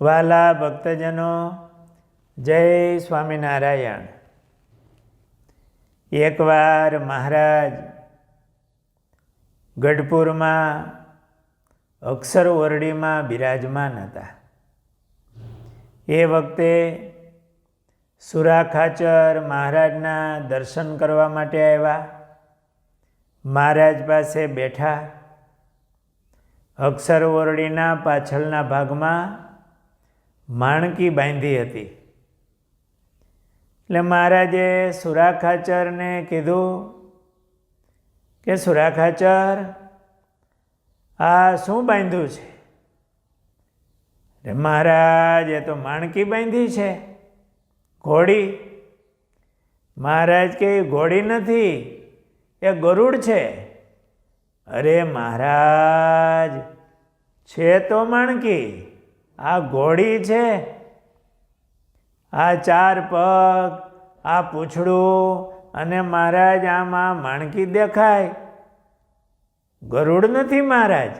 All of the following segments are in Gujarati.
વાલા ભક્તજનો, જય સ્વામિનારાયણ. એકવાર મહારાજ ગઢપુરમાં અક્ષર ઓરડીમાં બિરાજમાન હતા. એ વખતે સુરાખાચર મહારાજના દર્શન કરવા માટે આવ્યા. મહારાજ પાસે બેઠા. અક્ષર ઓરડીના પાછળના ભાગમાં માણકી બાંધી હતી. એટલે મહારાજે સુરાખાચરને કીધું કે સુરાખાચર, આ શું બાંધ્યું છે? એટલે મહારાજ એ તો માણકી બાંધી છે, ઘોડી. મહારાજ કે ઘોડી નથી, એ ગરુડ છે. અરે મહારાજ, છે તો માણકી. આ ઘોડી છે. આ ચાર પગ, આ પૂંછડું અને મહારાજ આમાં માણકી દેખાય. ગરુડ નથી મહારાજ.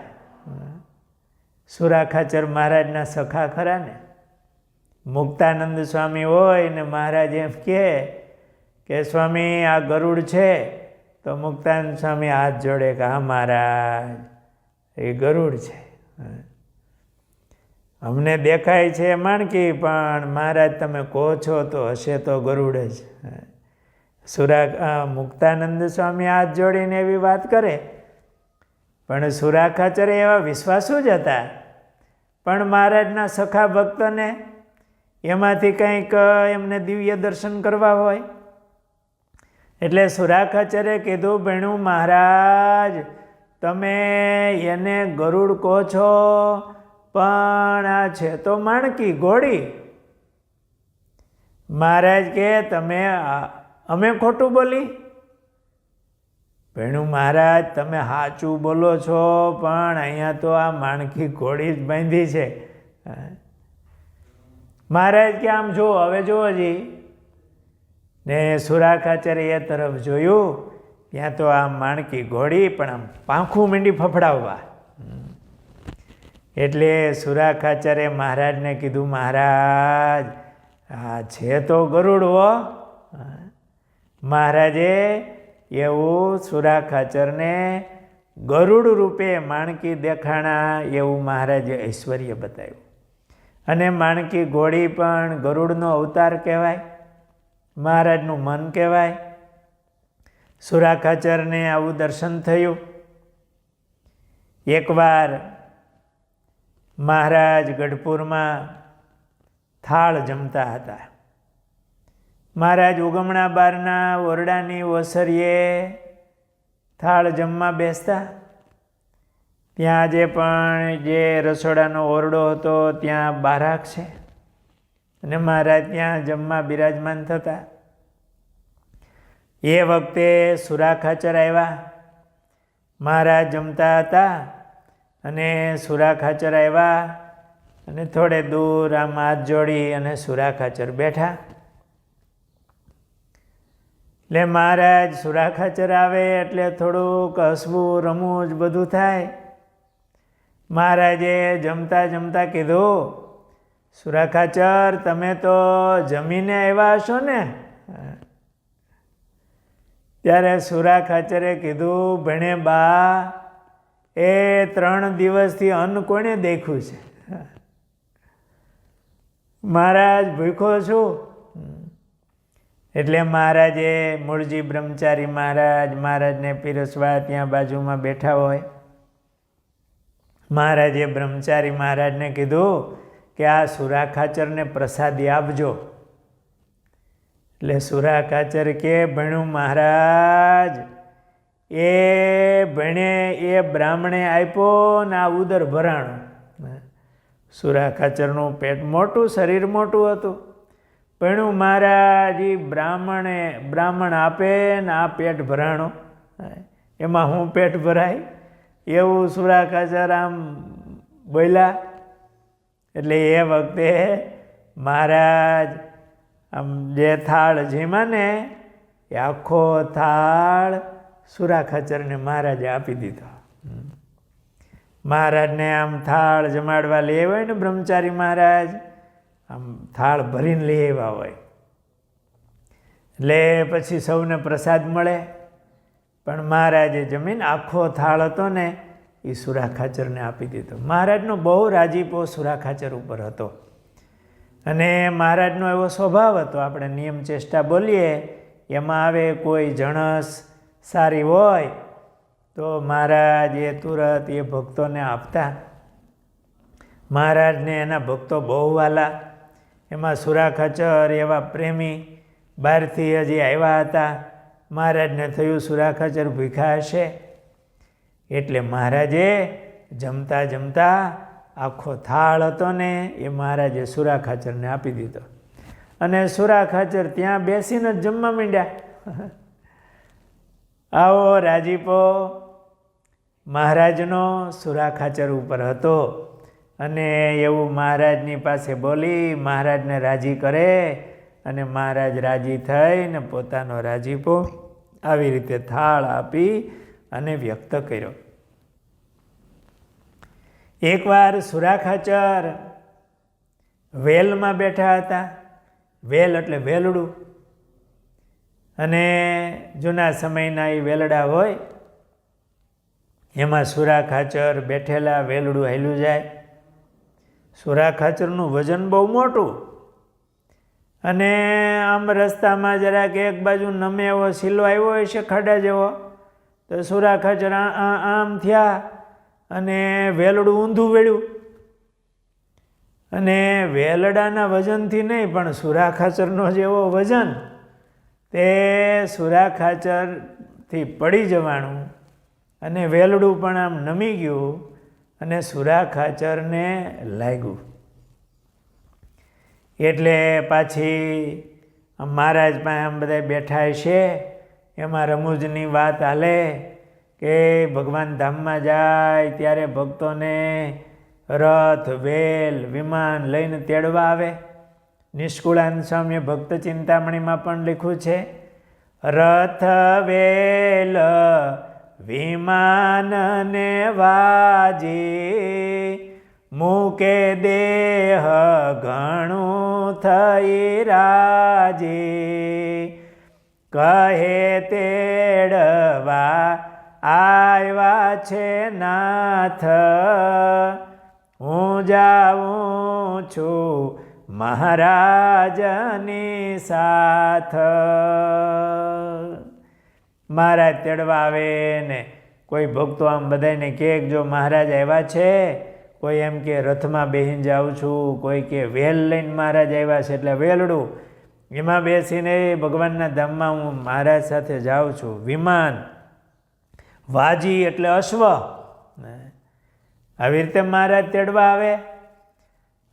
સુરાખાચર મહારાજના સખા ખરા ને? મુક્તાનંદ સ્વામી હોય ને મહારાજ એમ કહે કે, સ્વામી, આ ગરુડ છે. તો મુક્તાનંદ સ્વામી હાથ જોડે કે, હા, મહારાજ, એ ગરુડ છે. અમને દેખાય છે માણકી, પણ મહારાજ તમે કહો છો તો હશે તો ગરુડ જ. સુરા મુક્તાનંદ સ્વામી હાથ જોડીને એવી વાત કરે. પણ સુરાખાચરે એવા વિશ્વાસુ જ હતા. પણ મહારાજના સખા ભક્તને એમાંથી કંઈક એમને દિવ્ય દર્શન કરવા હોય. એટલે સુરાખાચરે કીધું, ભેણું મહારાજ, તમે એને ગરુડ કહો છો પણ આ છે તો માણકી ઘોડી. મહારાજ કે, તમે અમે ખોટું બોલી? ભેણું મહારાજ, તમે સાચું બોલો છો, પણ અહીંયા તો આ માણકી ઘોડી જ બાંધી છે. મહારાજ કે, આમ જો હવે જુઓ જી. ને સુરાખાચાર્ય તરફ જોયું, ત્યાં તો આ માણકી ઘોડી પણ આમ પાંખું મીંડી ફફડાવવા. એટલે સુરાખાચરે મહારાજને કીધું, મહારાજ, આ છે તો ગરુડ હો. મહારાજે એવું સુરાખાચરને ગરુડ રૂપે માણકી દેખાણા એવું મહારાજે ઐશ્વર્ય બતાવ્યું. અને માણકી ઘોડી પણ ગરુડનો અવતાર કહેવાય, મહારાજનું મન કહેવાય. સુરાખાચરને આવું દર્શન થયું. એકવાર મહારાજ ગઢપુરમાં થાળ જમતા હતા. મહારાજ ઉગમણા બારના ઓરડાની ઓસરીએ થાળ જમવા બેસતા. ત્યાં આજે પણ જે રસોડાનો ઓરડો હતો ત્યાં બારાક છે. અને મહારાજ ત્યાં જમવા બિરાજમાન થતા. એ વખતે સુરાખાચર આવ્યા. મહારાજ જમતા હતા. અને સુરા ખાચર આવ્યા અને થોડે દૂર આમ હાથ જોડી અને સુરા ખાચર બેઠા. એટલે મહારાજ, સુરા ખાચર આવે એટલે થોડુંક હસવું, રમવું બધું થાય. મહારાજે જમતા જમતા કીધું સુરાખાચર તમે તો જમીને આવ્યા હશો ને? ત્યારે સુરાખાચરે કીધું, ભણે બા એ ત્રણ દિવસથી અન્ન કોણે દેખ્યું છે? મહારાજ ભૂખો છું? એટલે મહારાજે મૂળજી બ્રહ્મચારી મહારાજ, મહારાજને પીરસવા ત્યાં બાજુમાં બેઠા હોય. મહારાજે બ્રહ્મચારી મહારાજને કીધું કે આ સુરાખાચરને પ્રસાદી આપજો. એટલે સુરાખાચર કે ભણ્યું મહારાજ? એ ભણે એ બ્રાહ્મણે આપ્યો ને આ ઉદર ભરાણો. સુરા ખાચરનું પેટ મોટું, શરીર મોટું હતું. પણ મહારાજ એ બ્રાહ્મણે, બ્રાહ્મણ આપે ને આ પેટ ભરાણો. એમાં હું પેટ ભરાય? એવું સુરા ખાચર આમ બોલ્યા. એટલે એ વખતે મહારાજ આમ જે થાળ જેમાં ને એ આખો થાળ સુરા ખાચરને મહારાજે આપી દીધો. મહારાજને આમ થાળ જમાડવા લઈ આવ્યા ને બ્રહ્મચારી મહારાજ, આમ થાળ ભરીને લઈ આવ્યા હોય. એટલે પછી સૌને પ્રસાદ મળે. પણ મહારાજે જમીન આખો થાળ હતો ને એ સુરા ખાચરને આપી દીધો. મહારાજનો બહુ રાજીપો સુરા ખાચર ઉપર હતો. અને મહારાજનો એવો સ્વભાવ હતો. આપણે નિયમ, ચેષ્ટા બોલીએ, એમાં આવે કોઈ જણસ સારી હોય તો મહારાજ એ તુરત એ ભક્તોને આપતા. મહારાજને એના ભક્તો બહુ વાલા. એમાં સુરાખચર એવા પ્રેમી બહારથી હજી આવ્યા હતા. મહારાજને થયું સુરાખચર ભીખા હશે. એટલે મહારાજે જમતા જમતા આખો થાળ હતો ને એ મહારાજે સુરાખાચરને આપી દીધો. અને સુરા ખાચર ત્યાં બેસીને જ જમવા માંડ્યા. આવો રાજીપો. મહારાજનો સુરા ખાચર ઉપર હતો અને એવું મહારાજની પાસે બોલી મહારાજને રાજી કરે અને મહારાજ રાજી થઈને પોતાનો રાજીપો આવી રીતે થાળ આપી અને વ્યક્ત કર્યો. એકવાર સુરાખાચર વેલમાં બેઠા હતા. વેલ એટલે વેલડું. અને જૂના સમયના એ વેલડા હોય, એમાં સુરા ખાચર બેઠેલા વેલડું હેલું જાય. સુરા ખાચરનું વજન બહુ મોટું. અને આમ રસ્તામાં જરાક એક બાજુ નમે એવો સિલો આવ્યો હોય છે ખાડા જેવો, તો સુરા ખાચર આમ થયા અને વેલડું ઊંધું વેળ્યું અને વેલડાના વજનથી નહીં, પણ સુરા ખાચરનો જેવો વજન તે સુરા ખાચરથી પડી જવાનું અને વેલડું પણ આમ નમી ગયું અને સુરા ખાચરને લાગ્યું. એટલે પાછી મહારાજ પાસે આમ બધા બેઠા છે એમાં રમૂજની વાત હાલે કે ભગવાન ધામમાં જાય ત્યારે ભક્તોને રથ વેલ વિમાન લઈને તેડવા આવે. નિષ્કુળાન સ્વામી ભક્ત ચિંતામણીમાં પણ લખ્યું છે, રથ વેલ વિમાનને વાજી, મૂકે દેહ ઘણું થઈ રાજી. કહે તેડવા આવ્યા છે નાથ, હું જાઉં છું મહારાજની સાથ. મહારાજ તેડવા આવે ને કોઈ ભક્તો આમ બધાને કહે જો મહારાજ આવ્યા છે, કોઈ એમ કે રથમાં બેહીને જાઉં છું, કોઈ કે વેલ લઈને મહારાજ આવ્યા છે એટલે વેલડું. એમાં બેસીને ભગવાનના ધામમાં હું મહારાજ સાથે જાઉં છું. વિમાન, વાજી એટલે અશ્વ. આવી રીતે મહારાજ તેડવા આવે.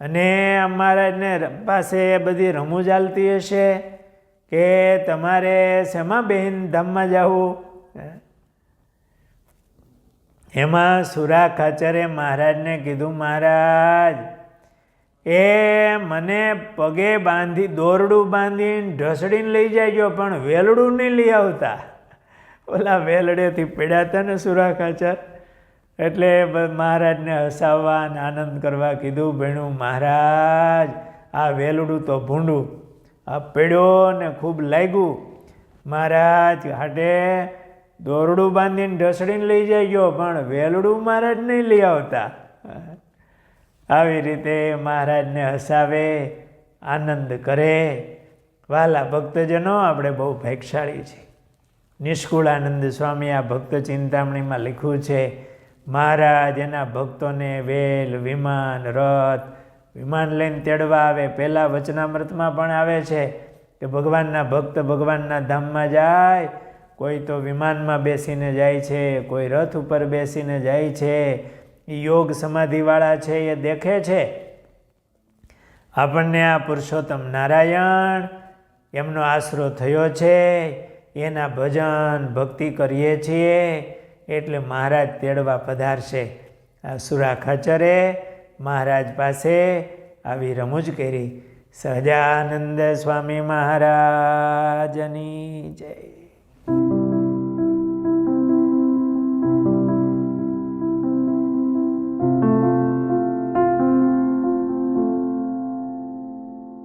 અને મહારાજને પાસે બધી રમૂજ ચાલતી હશે કે તમારે શેમાં બહેન ધામમાં જવું એમાં સુરા ખાચરે મહારાજને કીધું, મહારાજ, એ મને પગે બાંધી દોરડું બાંધીને ઢસડીને લઈ જાય પણ વેલડું નહીં લઈ આવતા. ઓલા વેલડેથી પીડાતા ને સુરા ખાચર. એટલે મહારાજને હસાવવા અને આનંદ કરવા કીધું, ભેણું મહારાજ, આ વેલડું તો ભૂંડું. આ પડ્યો ને ખૂબ લાગ્યું. મહારાજ હાટે દોરડું બાંધીને ઢસડીને લઈ જાય ગયો પણ વેલડું મહારાજ નહીં લઈ આવતા. આવી રીતે મહારાજને હસાવે, આનંદ કરે. વાલા ભક્તજનો આપણે બહુ ભાગશાળી નિષ્કુળ નિષ્કુળાનંદ સ્વામી આ ભક્ત ચિંતામણીમાં લખ્યું છે મહારાજ, એના ભક્તોને વેલ, વિમાન, રથ, વિમાન લઈને તેડવા આવે. પહેલાં વચનામૃતમાં પણ આવે છે કે ભગવાનના ભક્ત ભગવાનના ધામમાં જાય, કોઈ તો વિમાનમાં બેસીને જાય છે, કોઈ રથ ઉપર બેસીને જાય છે. એ યોગ સમાધિવાળા છે, એ દેખે છે. આપણને આ પુરુષોત્તમ નારાયણ એમનો આશરો થયો છે. એના ભજન ભક્તિ કરીએ છીએ. એટલે મહારાજ તેડવા પધારશે. સુરા ખચરે મહારાજ પાસે આવી રમૂજ કરી. સહજાનંદ સ્વામી મહારાજની જય.